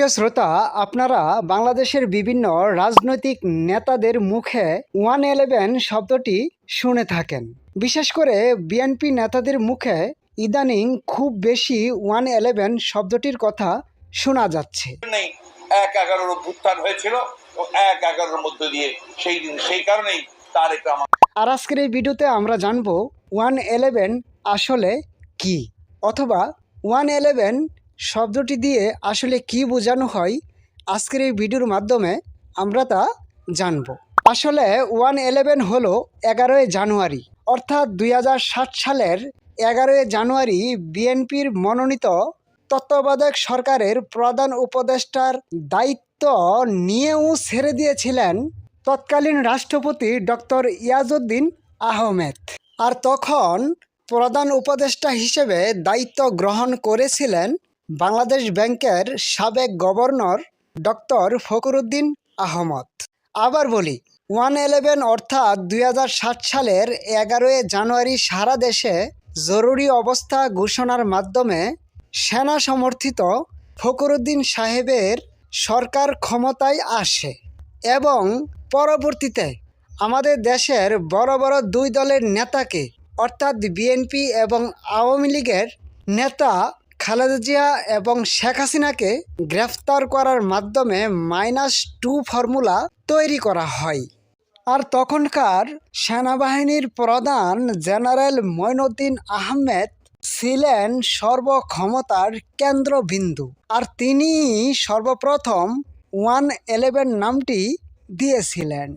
সুপ্রিয় শ্রোতা আপনারা বাংলাদেশের বিভিন্ন রাজনৈতিক নেতাদের মুখে ওয়ান ইলেভেন শব্দটি শুনে থাকেন। বিশেষ করে বিএনপি নেতাদের মুখে ইদানিং খুব বেশি ওয়ান ইলেভেন শব্দটির কথা শোনা যাচ্ছে। এক এগারোর অভ্যুত্থান হয়েছিল এক এগারোর মধ্য দিয়ে সেই দিন সেই কারণেই তার একটা আর আজকের এই ভিডিওতে আমরা জানব ওয়ান ইলেভেন আসলে কি? অথবা ওয়ান ইলেভেন শব্দটি দিয়ে আসলে কি বোঝানো হয়, আজকের এই ভিডিওর মাধ্যমে আমরা তা জানব। আসলে ওয়ান ইলেভেন হলো এগারোই জানুয়ারি, অর্থাৎ দু হাজার সাত সালের এগারোই জানুয়ারি বিএনপির মনোনীত তত্ত্বাবধায়ক সরকারের প্রধান উপদেষ্টার দায়িত্ব নিয়েও ছেড়ে দিয়েছিলেন তৎকালীন রাষ্ট্রপতি ডক্টর ইয়াজউদ্দিন আহমেদ। আর তখন প্রধান উপদেষ্টা হিসেবে দায়িত্ব গ্রহণ করেছিলেন বাংলাদেশ ব্যাংকের সাবেক গভর্নর ডক্টর ফখরুদ্দিন আহমদ। আবার বলি, ওয়ান ইলেভেন অর্থাৎ দুই হাজার সাত সালের এগারোই জানুয়ারি সারা দেশে জরুরি অবস্থা ঘোষণার মাধ্যমে সেনা সমর্থিত ফখরুদ্দিন সাহেবের সরকার ক্ষমতায় আসে এবং পরবর্তীতে আমাদের দেশের বড় বড় দুই দলের নেতাকে, অর্থাৎ বিএনপি এবং আওয়ামী লীগের নেতা খালেদা জিয়া এবং শেখ হাসিনাকে গ্রেফতার করার মাধ্যমে মাইনাস টু ফর্মুলা তৈরি করা হয়। আর তখনকার সেনাবাহিনীর প্রধান জেনারেল মঈনুদ্দিন আহমেদ ছিলেন সর্বক্ষমতার কেন্দ্রবিন্দু। আর তিনি সর্বপ্রথম ওয়ান এলেভেন নামটি দিয়েছিলেন।